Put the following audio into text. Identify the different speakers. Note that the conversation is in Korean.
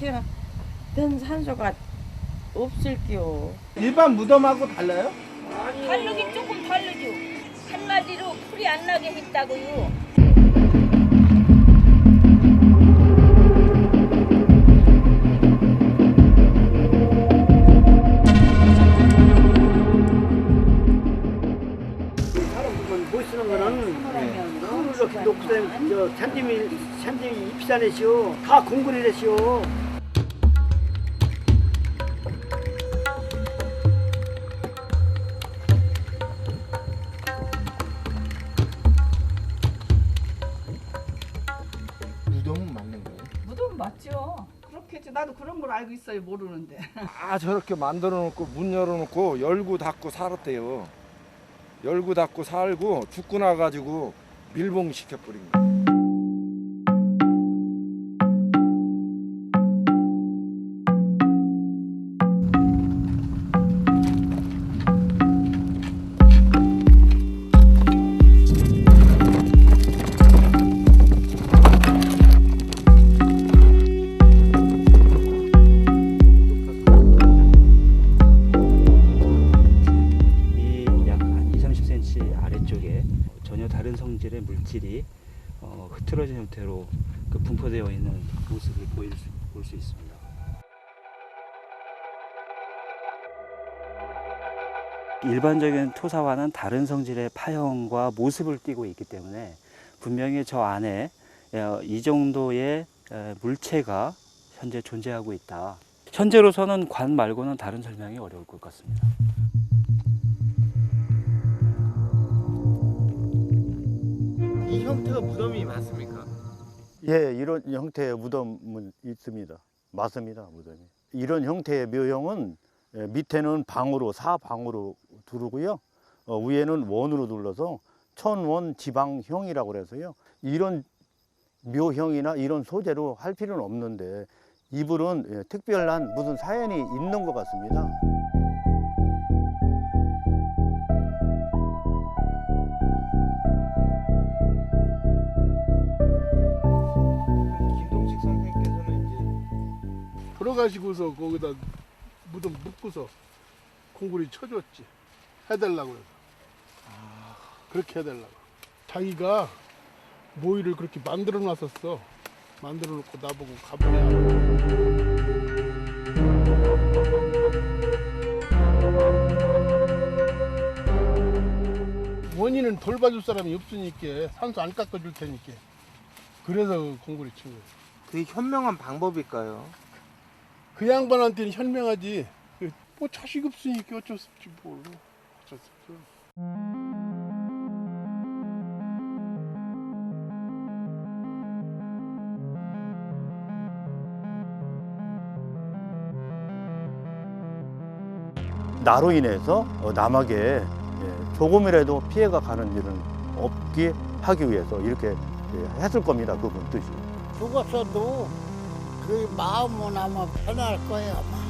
Speaker 1: 그냥 든 산소가 없을게요.
Speaker 2: 일반 무덤하고 달라요?
Speaker 3: 다르긴 조금 다르죠. 한마디로 풀이 안 나게 했다고요.
Speaker 4: 이렇게 놓고 저 잔디미 잔디미 입산에시오 다 공군이래시오
Speaker 1: 맞죠? 그렇겠지. 나도 그런 걸 알고 있어요. 모르는데.
Speaker 5: 아 저렇게 만들어 놓고 문 열어 놓고 열고 닫고 살았대요. 열고 닫고 살고 죽고 나가지고 밀봉 시켜 버린 거예요.
Speaker 6: 성질의 물질이 어, 흐트러진 형태로 그 분포되어 있는 모습을 보일 수, 볼 수 있습니다. 일반적인 토사와는 다른 성질의 파형과 모습을 띠고 있기 때문에 분명히 저 안에 어, 이 정도의 에, 물체가 현재 존재하고 있다. 현재로서는 관 말고는 다른 설명이 어려울 것 같습니다.
Speaker 2: 형태가 무덤이 맞습니까?
Speaker 7: 예, 이런 형태의 무덤은 있습니다. 맞습니다, 무덤이. 이런 형태의 묘형은 예, 밑에는 방으로 사방으로 두르고요. 어, 위에는 원으로 둘러서 천원 지방형이라고 그래서요. 이런 묘형이나 이런 소재로 할 필요는 없는데 이불은 예, 특별한 무슨 사연이 있는 것 같습니다.
Speaker 2: 이제
Speaker 8: 돌아가시고서 거기다 무덤 묶고서 콩구리 쳐줬지. 해달라고 해서. 그렇게 해달라고. 자기가 모이를 그렇게 만들어 놨었어. 만들어 놓고 나보고 가보냐. 원인은 돌봐줄 사람이 없으니까 산소 안 깎아줄 테니까. 그래서 콩구리 친 거야.
Speaker 2: 그게 현명한 방법일까요?
Speaker 8: 그 양반한테는 현명하지. 그뭐 자식 없으니까 어쩔 수 없지 뭘. 어쩔 수 없죠.
Speaker 7: 나로 인해서 어, 남에게 예, 조금이라도 피해가 가는 일은 없게 하기 위해서 이렇게 예, 했을 겁니다. 그분 뜻이.
Speaker 9: 죽었어도 그 마음은 아마 편할 거야. 아마.